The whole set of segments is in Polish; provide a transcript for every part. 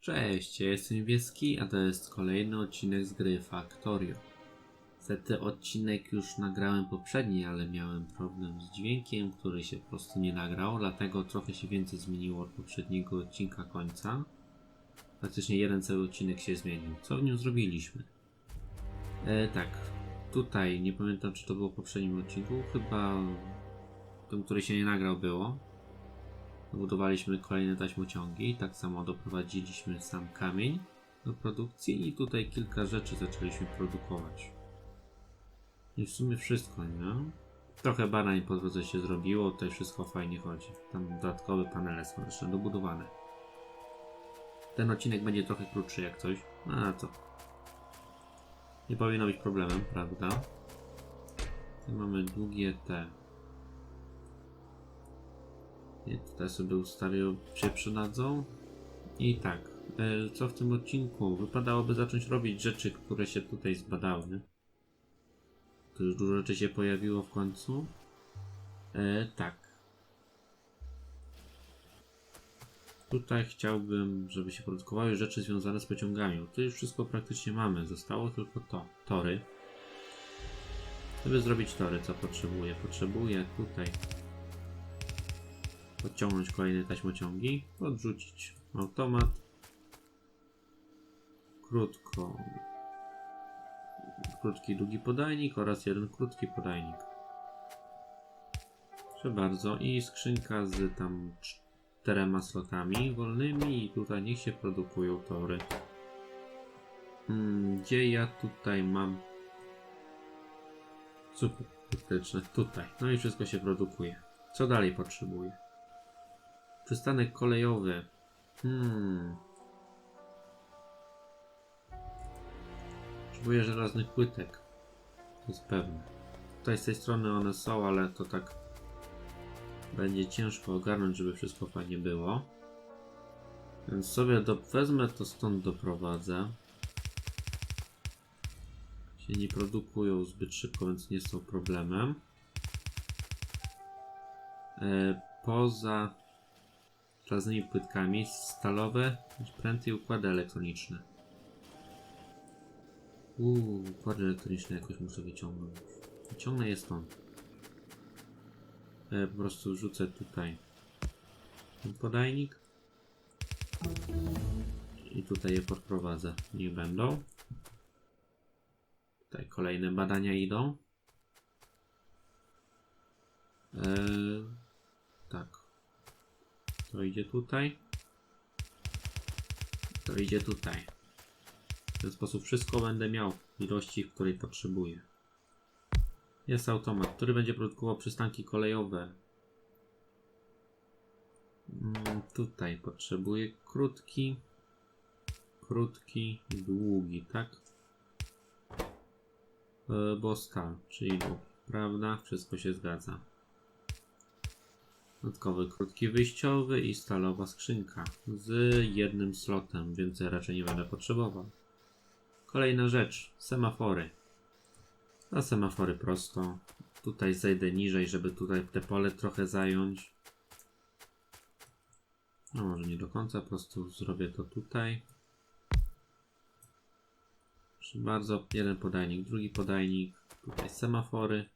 Cześć, ja jestem Niebieski, a to jest kolejny odcinek z gry Factorio. Niestety odcinek już nagrałem poprzedni, ale miałem problem z dźwiękiem, który się po prostu nie nagrał, dlatego trochę się więcej zmieniło od poprzedniego odcinka końca. Praktycznie jeden cały odcinek się zmienił. Co w nim zrobiliśmy? E, tak, tutaj, nie pamiętam czy to było w poprzednim odcinku, chyba ten, który się nie nagrał było. Budowaliśmy kolejne taśmociągi, tak samo doprowadziliśmy sam kamień do produkcji i tutaj kilka rzeczy zaczęliśmy produkować. I w sumie wszystko, nie? Trochę badań po drodze się zrobiło, tutaj wszystko fajnie chodzi. Tam dodatkowe panele są jeszcze dobudowane. Ten odcinek będzie trochę krótszy jak coś, a to nie powinno być problemem, prawda? Tu mamy długie te tutaj sobie ustawię, się przydadzą. I tak, e, co w tym odcinku? Wypadałoby zacząć robić rzeczy, które się tutaj zbadały. To już dużo rzeczy się pojawiło w końcu. E, tak. Tutaj chciałbym, żeby się produkowały rzeczy związane z pociągami. To już wszystko praktycznie mamy. Zostało tylko to. Tory. Żeby zrobić tory, co potrzebuję? Potrzebuję tutaj podciągnąć kolejne taśmociągi, odrzucić automat, krótko, krótki długi podajnik oraz jeden krótki podajnik. Proszę bardzo i skrzynka z tam czterema slotami wolnymi i tutaj niech się produkują tory. Hmm, gdzie ja tutaj mam super krytyczne? Tutaj. No i wszystko się produkuje. Co dalej potrzebuję? Przystanek kolejowy. Hmm. Potrzebuję żelaznych płytek. To jest pewne. Tutaj z tej strony one są, ale to tak będzie ciężko ogarnąć, żeby wszystko fajnie było. Więc sobie do, wezmę to stąd doprowadzę. Się nie produkują zbyt szybko, więc nie są problemem. E, poza żelaznymi płytkami, stalowe, pręty i układy elektroniczne. Uuu, układy elektroniczne jakoś muszę wyciągnąć. Wyciągnę je stąd. E, po prostu wrzucę tutaj ten podajnik. I tutaj je podprowadzę. Niech będą. Tutaj kolejne badania idą. E. To idzie tutaj. To idzie tutaj. W ten sposób wszystko będę miał w ilości, której potrzebuję. Jest automat, który będzie produkował przystanki kolejowe. Mm, tutaj potrzebuję krótki, krótki i długi, tak? E, bo stal, czyli długi, prawda? Wszystko się zgadza. Dodatkowy krótki wyjściowy i stalowa skrzynka z jednym slotem, więcej raczej nie będę potrzebował. Kolejna rzecz, semafory. Na semafory prosto. Tutaj zejdę niżej, żeby tutaj te pole trochę zająć. No może nie do końca, po prostu zrobię to tutaj. Proszę bardzo, jeden podajnik, drugi podajnik. Tutaj semafory.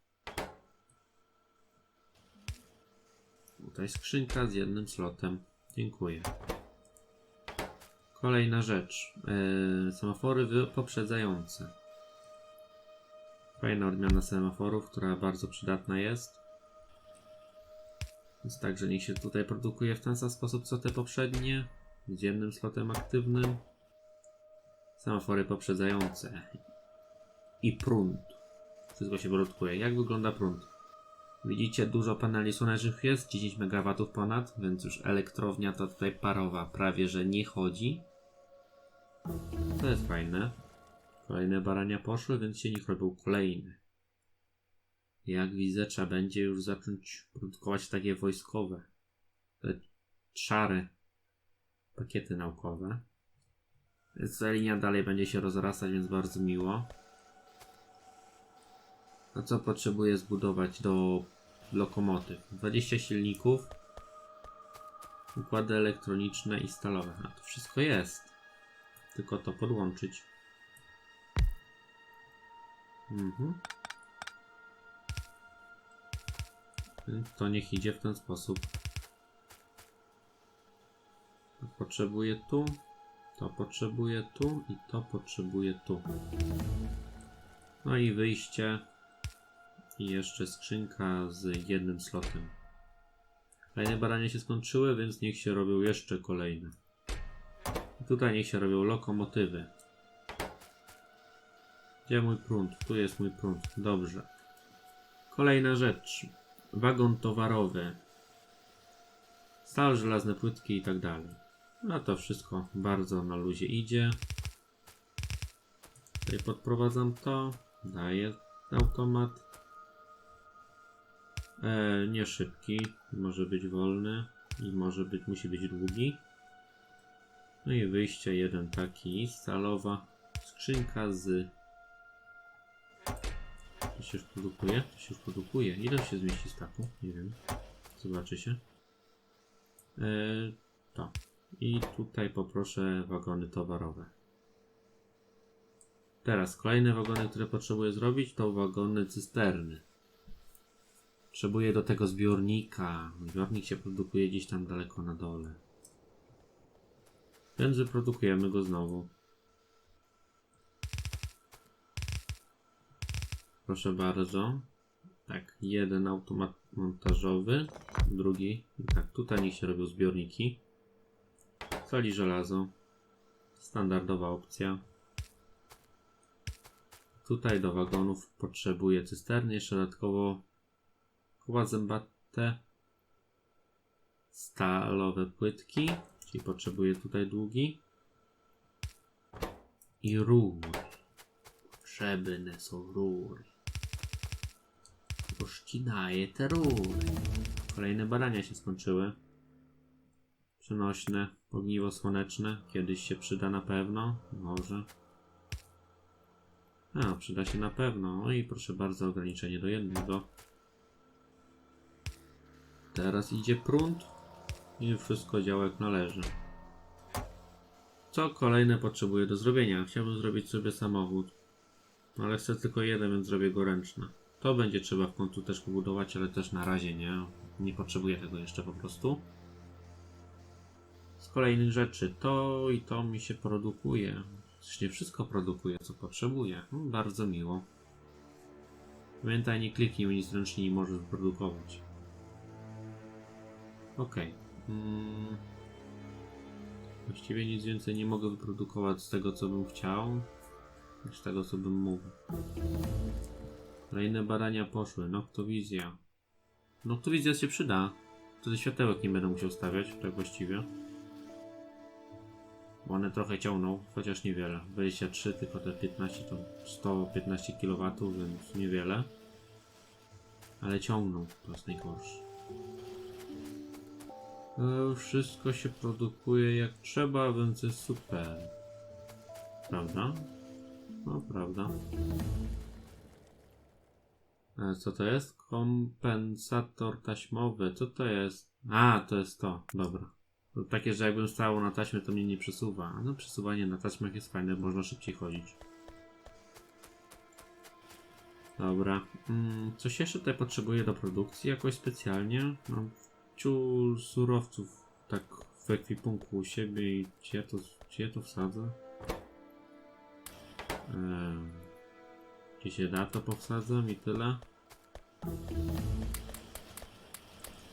Tutaj skrzynka z jednym slotem. Dziękuję. Kolejna rzecz. Yy, semafory poprzedzające. Fajna odmiana semaforów, która bardzo przydatna jest. Więc także niech się tutaj produkuje w ten sam sposób co te poprzednie. Z jednym slotem aktywnym. Semafory poprzedzające. I prąd. Wszystko się produkuje. Jak wygląda prąd? Widzicie, dużo paneli słonecznych jest, 10 MW ponad, więc już elektrownia to tutaj parowa prawie, że nie chodzi. To jest fajne. Kolejne barania poszły, więc silnik robił kolejny. Jak widzę, trzeba będzie już zacząć produkować takie wojskowe. Te szare pakiety naukowe. Więc ta linia dalej będzie się rozrastać, więc bardzo miło. A co potrzebuję zbudować do lokomotyw? 20 silników, układy elektroniczne i stalowe. A to wszystko jest. tylko to podłączyć. Mhm. To niech idzie w ten sposób. To potrzebuję tu, to potrzebuję tu i to potrzebuję tu. No i wyjście. I jeszcze skrzynka z jednym slotem. Kolejne badania się skończyły, więc niech się robią jeszcze kolejne. I tutaj niech się robią lokomotywy. Gdzie mój prąd? Tu jest mój prąd. Dobrze. Kolejna rzecz. Wagon towarowy. Stal, żelazne płytki i tak dalej. No to wszystko bardzo na luzie idzie. Tutaj podprowadzam to. Daję automat. E, nie szybki. Może być wolny. I może być, musi być długi. No i wyjście jeden taki. Stalowa skrzynka z to się już produkuje? To się już produkuje. Ile się zmieści staku? Nie wiem. Zobaczy się. Eee, to. I tutaj poproszę wagony towarowe. Teraz kolejne wagony, które potrzebuję zrobić, to wagony cysterny. Potrzebuję do tego zbiornika. Zbiornik się produkuje gdzieś tam daleko na dole. Więc wyprodukujemy go znowu. Proszę bardzo. Tak, jeden automat montażowy, drugi. Tak, tutaj niech się robią zbiorniki. Soli żelazo. Standardowa opcja. Tutaj do wagonów potrzebuję cysterny, jeszcze dodatkowo koła zębate, stalowe płytki, czyli potrzebuję tutaj długi i rur. Potrzebne są rury. Pościnaję te rury. Kolejne badania się skończyły. Przenośne, ogniwo słoneczne. Kiedyś się przyda na pewno. Może. A, przyda się na pewno. No i proszę bardzo, ograniczenie do jednego. Teraz idzie prąd i wszystko działa jak należy. Co kolejne potrzebuję do zrobienia? Chciałbym zrobić sobie samochód. Ale chcę tylko jeden, więc zrobię go ręczny. To będzie trzeba w końcu też pobudować, ale też na razie nie. Nie potrzebuję tego jeszcze po prostu. Z kolejnych rzeczy, to i to mi się produkuje. Właściwie wszystko produkuje, co potrzebuję. Hmm, bardzo miło. Pamiętaj, nie kliknij nic ręcznie i możesz wyprodukować. Ok. Mm. Właściwie nic więcej nie mogę wyprodukować z tego, co bym chciał. Z tego, co bym mógł. Kolejne badania poszły. Noktowizja. Noktowizja się przyda. Wtedy światełek nie będę musiał stawiać, tak właściwie. Bo one trochę ciągną, chociaż niewiele. 23, tylko te 15 to 115 kW, więc niewiele. Ale ciągną, to jest najgorsze. E, wszystko się produkuje jak trzeba, więc jest super. Prawda? No, prawda. E, Co to jest? Kompensator taśmowy. Co to jest? A, to jest to. Dobra. To takie, że jakbym stało na taśmie, to mnie nie przesuwa. No, przesuwanie na taśmach jest fajne, można szybciej chodzić. Dobra. Mm, coś jeszcze tutaj potrzebuję do produkcji jakoś specjalnie? Mam ciul surowców tak w ekwipunku u siebie i gdzie ja to, ja to wsadzę? Em, Gdzie się da to powsadzam i tyle.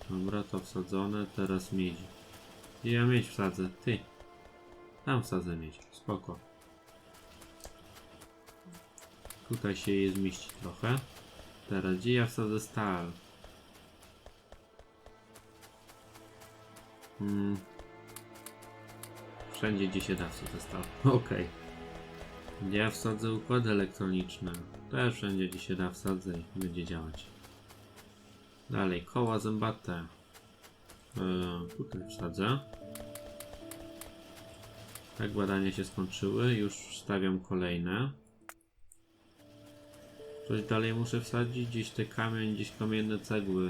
Dobra, to wsadzone, teraz miedź. Gdzie ja miedź wsadzę? Ty. Tam wsadzę miedź, spoko. Tutaj się je zmieści trochę. Teraz gdzie ja wsadzę stal? Hmm. Wszędzie gdzie się da wsadzę stal. Okej. Gdzie ja wsadzę układy elektroniczne? Też wszędzie gdzie się da wsadzę i będzie działać. Dalej, koła zębate. Yy, tutaj wsadzę. Tak, badania się skończyły. Już stawiam kolejne. Coś dalej muszę wsadzić. Gdzieś te kamień, gdzieś kamienne cegły.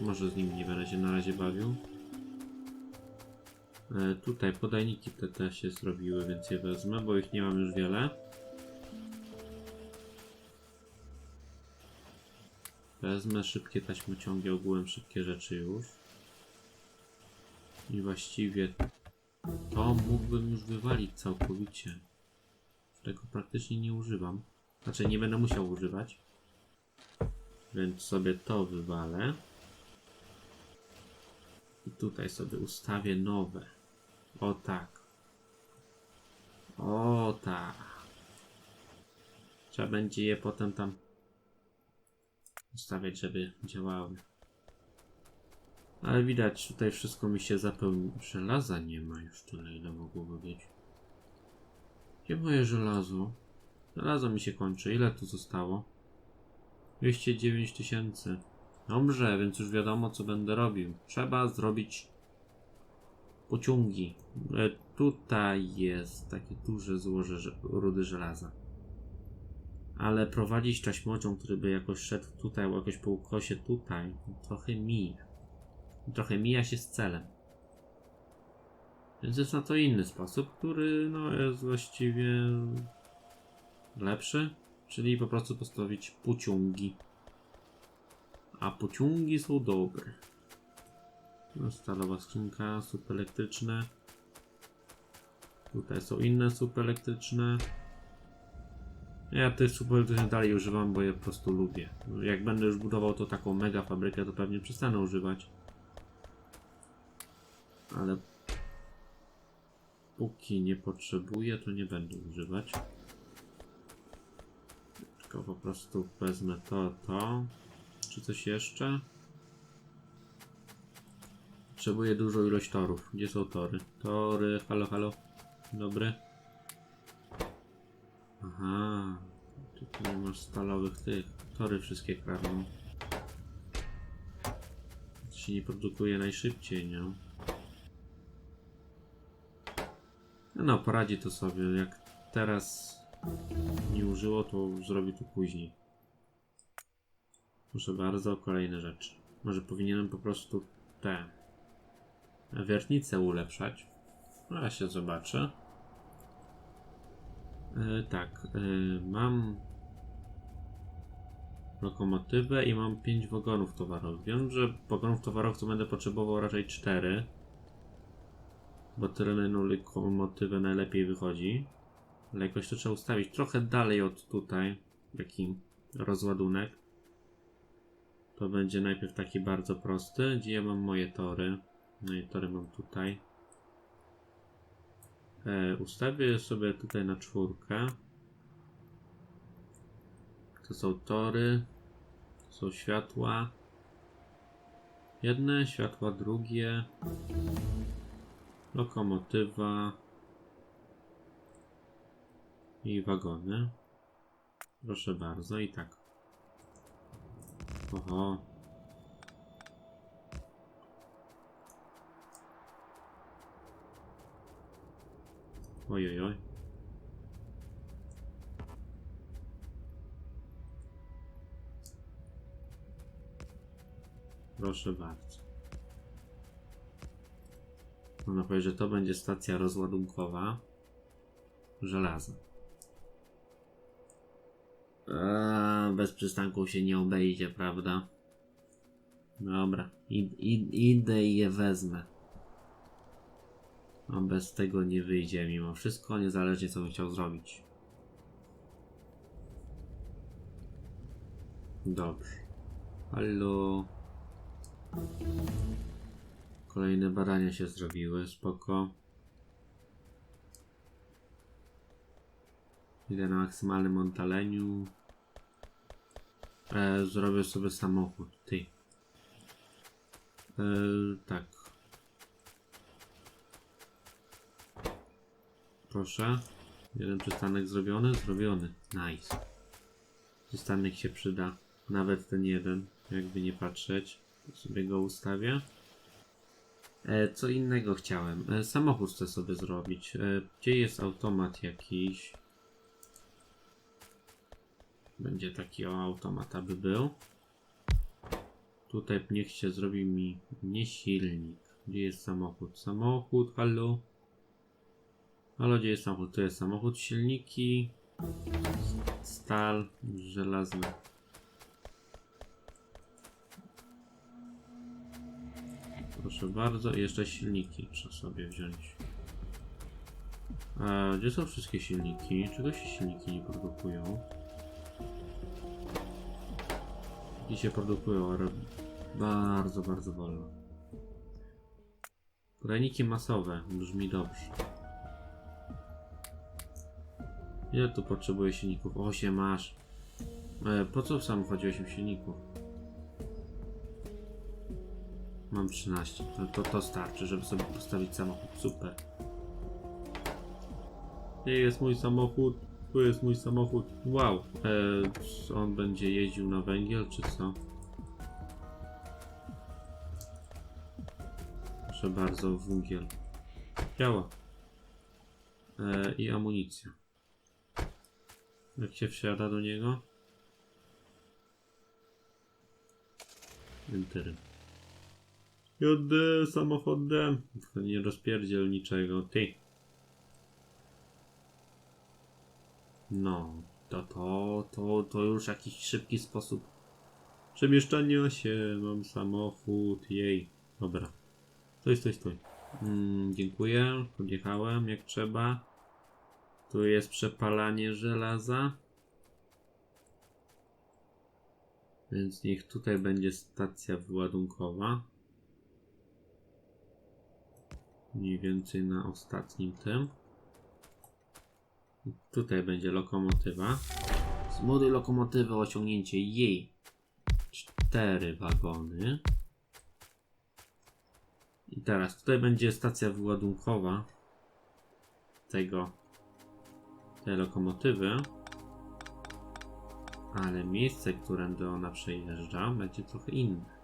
Może z nimi nie będę się na razie bawił. E, tutaj podajniki te też się zrobiły, więc je wezmę, bo ich nie mam już wiele. Wezmę szybkie taśmociągi, ogółem szybkie rzeczy już. I właściwie to mógłbym już wywalić całkowicie. Tego praktycznie nie używam. Znaczy nie będę musiał używać. Więc sobie to wywalę. I tutaj sobie ustawię nowe. O tak. O tak. Trzeba będzie je potem tam ustawiać, żeby działały. Ale widać, tutaj wszystko mi się zapełni. Żelaza nie ma już tyle, ile mogłoby być. Gdzie moje żelazo? Żelazo mi się kończy. Ile tu zostało? 209 tysięcy. Dobrze, więc już wiadomo, co będę robił. Trzeba zrobić pociągi. E, tutaj jest takie duże złoże rudy żelaza. Ale prowadzić taśmociąg, który by jakoś szedł tutaj, jakoś po ukosie tutaj, trochę mija. Trochę mija się z celem. Więc jest na to inny sposób, który no, jest właściwie lepszy, czyli po prostu postawić pociągi. A pociągi są dobre. Stalowa skrzynka, słup elektryczne. Tutaj są inne słupy elektryczne. Ja tych słupów elektrycznych dalej używam, bo je po prostu lubię. Jak będę już budował to taką mega fabrykę, to pewnie przestanę używać. Ale póki nie potrzebuję, to nie będę używać. Tylko po prostu wezmę to, to. Czy coś jeszcze? Potrzebuję dużą ilość torów. Gdzie są tory? Tory, halo, halo. Dobry. Aha. Tutaj masz stalowych tych. Tory wszystkie kradną. To się nie produkuje najszybciej, nie? No, no, poradzi to sobie. Jak teraz nie użyło, to zrobi to później. Proszę bardzo, kolejne rzeczy. Może powinienem po prostu te wiertnice ulepszać. No, ja się zobaczę. E, tak, e, mam lokomotywę i mam 5 wagonów towarowych. Wiem, że wagonów towarowych to będę potrzebował raczej 4. Bo tyle na lokomotywę najlepiej wychodzi. Ale jakoś to trzeba ustawić trochę dalej od tutaj. Taki rozładunek. To będzie najpierw taki bardzo prosty. Gdzie ja mam moje tory? Moje tory mam tutaj. E, ustawię sobie tutaj na czwórkę. To są tory. To są światła. Jedne, światła drugie. Lokomotywa. I wagony. Proszę bardzo, i tak. Oho. Ojojoj. Proszę bardzo. Można powiedzieć, że to będzie stacja rozładunkowa żelaza. Eee, bez przystanków się nie obejdzie, prawda? Dobra, I, i, idę i je wezmę. A bez tego nie wyjdzie mimo wszystko, niezależnie co bym chciał zrobić. Dobrze. Halo. Kolejne badania się zrobiły, spoko. Idę na maksymalnym montaleniu. E, zrobię sobie samochód, ty. E, tak. Proszę. Jeden przystanek zrobiony? Zrobiony. Nice. Przystanek się przyda. Nawet ten jeden, jakby nie patrzeć. Sobie go ustawię. E, co innego chciałem. E, samochód chcę sobie zrobić. E, gdzie jest automat jakiś? Będzie taki o automat, aby był. Tutaj niech się zrobi mi nie silnik. Gdzie jest samochód? Samochód, halo? Halo, gdzie jest samochód? Tu jest samochód, silniki, stal, żelazne. Proszę bardzo, i jeszcze silniki trzeba sobie wziąć. A gdzie są wszystkie silniki? Czego się silniki nie produkują? I się produkują, ale bardzo, bardzo wolno. Podajniki masowe, brzmi dobrze. Ile tu potrzebuję silników? 8 masz. E, po co w samochodzie 8 silników? Mam 13. To, to, to starczy, żeby sobie postawić samochód. Super. Gdzie jest mój samochód? Tu jest mój samochód. Wow. E, on będzie jeździł na węgiel, czy co? Proszę bardzo, węgiel. Działa. E, I amunicja. Jak się wsiada do niego? Enter. Jadę samochodem. Nie rozpierdziel niczego. Ty. No, to, to, to, to już jakiś szybki sposób przemieszczania się. Mam samochód, jej. Dobra. Stój, stój, stój. Mm, dziękuję, podjechałem jak trzeba. Tu jest przepalanie żelaza. Więc niech tutaj będzie stacja wyładunkowa. Mniej więcej na ostatnim tym. I Tutaj będzie lokomotywa. Z młodej lokomotywy osiągnięcie jej cztery wagony. I teraz tutaj będzie stacja wyładunkowa tego tej lokomotywy. Ale miejsce, którędy ona przejeżdża, będzie trochę inne.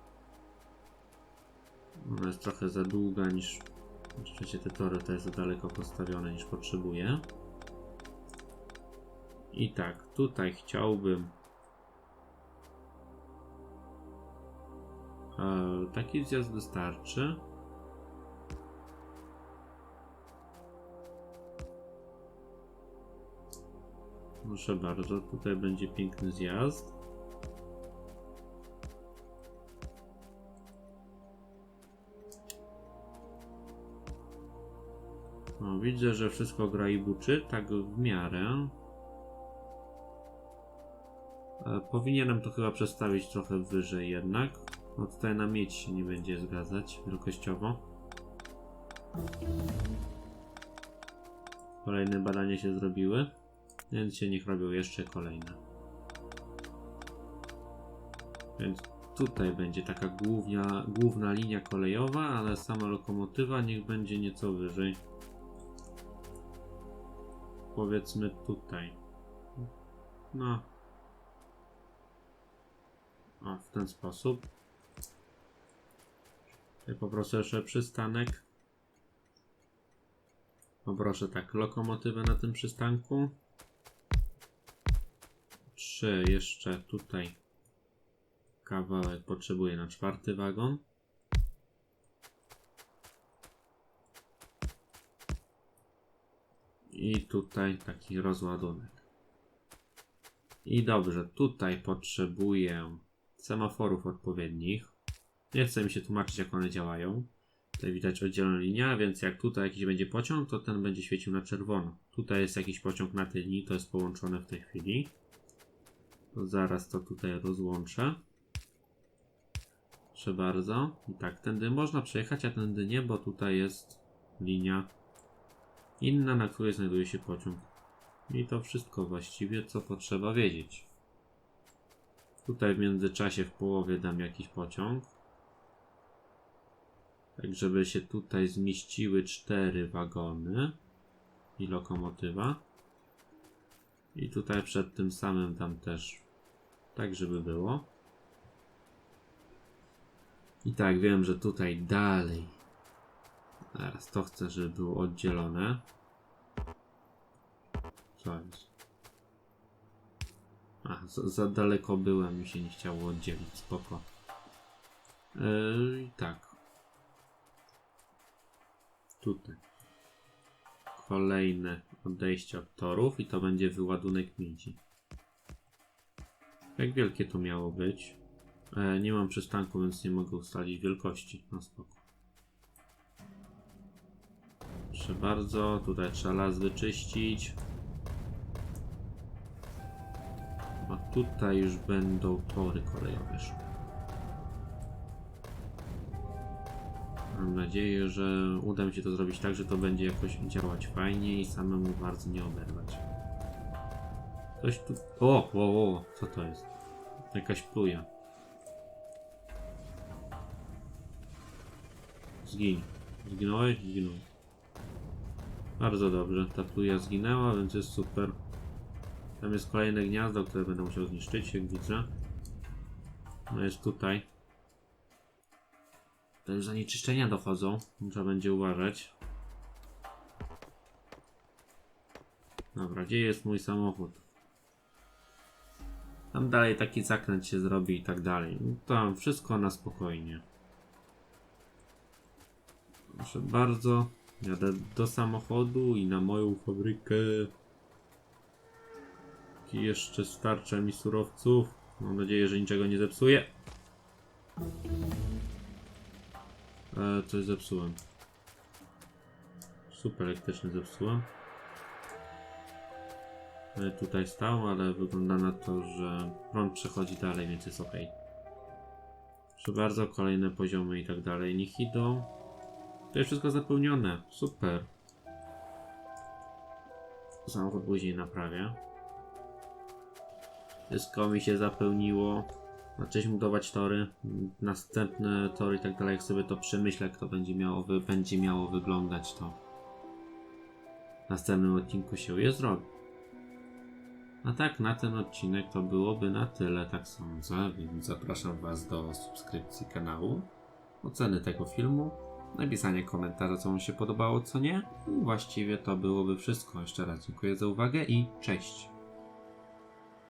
Ona jest trochę za długa niż. Oczywiście te tory to jest za daleko postawione niż potrzebuję. I tak, tutaj chciałbym. E, taki zjazd wystarczy. Proszę bardzo, tutaj będzie piękny zjazd. O, widzę, że wszystko gra i buczy, tak w miarę. E, Powinienem to chyba przestawić trochę wyżej jednak. No tutaj na miedź się nie będzie zgadzać wielkościowo. Kolejne badania się zrobiły. Więc się niech robią jeszcze kolejne. Więc tutaj będzie taka głównia, główna linia kolejowa, ale sama lokomotywa niech będzie nieco wyżej. Powiedzmy tutaj. No. O, w ten sposób. Poproszę jeszcze przystanek. Poproszę tak, lokomotywę na tym przystanku. Trzy jeszcze tutaj kawałek potrzebuję na czwarty wagon. I tutaj taki rozładunek. I dobrze, tutaj potrzebuję semaforów odpowiednich. Nie chcę mi się tłumaczyć, jak one działają. Tutaj widać oddzielona linia, więc jak tutaj jakiś będzie pociąg, to ten będzie świecił na czerwono. Tutaj jest jakiś pociąg na tej linii, to jest połączone w tej chwili. Zaraz to tutaj rozłączę. Proszę bardzo. I tak, tędy można przejechać, a tędy nie, bo tutaj jest linia inna, na której znajduje się pociąg. I to wszystko właściwie, co potrzeba wiedzieć. Tutaj w międzyczasie w połowie dam jakiś pociąg. Tak, żeby się tutaj zmieściły cztery wagony i lokomotywa. I tutaj przed tym samym dam też tak, żeby było. I tak, wiem, że tutaj dalej. Teraz to chcę, żeby było oddzielone. Co jest? A, za, za daleko byłem, mi się nie chciało oddzielić, spoko. Yy, tak. tutaj. Kolejne odejście od torów i to będzie wyładunek miedzi. Jak wielkie to miało być? E, nie mam przystanku, więc nie mogę ustalić wielkości. No spoko. Proszę bardzo, tutaj trzeba las wyczyścić. A tutaj już będą tory kolejowe. Mam nadzieję, że uda mi się to zrobić tak, że to będzie jakoś działać fajnie i samemu bardzo nie oberwać. Ktoś tu... O, o, o, co to jest? Jakaś pluja. Zgiń. Zginąłeś? Zginął. Bardzo dobrze, ta pluja zginęła, więc jest super. Tam jest kolejne gniazdo, które będę musiał zniszczyć, jak widzę. No jest tutaj. To już zanieczyszczenia dochodzą, trzeba będzie uważać. Dobra, gdzie jest mój samochód? Tam dalej taki zakręt się zrobi i tak dalej. No Tam wszystko na spokojnie. Proszę bardzo. Jadę do samochodu i na moją fabrykę. I jeszcze starcza mi surowców. Mam nadzieję, że niczego nie zepsuję. E, coś zepsułem. Super elektryczny zepsułem. E, tutaj stał, ale wygląda na to, że prąd przechodzi dalej, więc jest ok. Proszę bardzo, kolejne poziomy i tak dalej. Niech idą. To jest wszystko zapełnione. Super. Samochód później naprawię. Wszystko mi się zapełniło. Zaczęliśmy budować tory. Następne tory i tak dalej. Jak sobie to przemyślę, jak to będzie miało, będzie miało wyglądać, to w następnym odcinku się je zrobi. A tak, na ten odcinek to byłoby na tyle, tak sądzę, więc zapraszam Was do subskrypcji kanału, oceny tego filmu, napisanie komentarza, co Wam się podobało, co nie. I właściwie to byłoby wszystko. Jeszcze raz dziękuję za uwagę i cześć.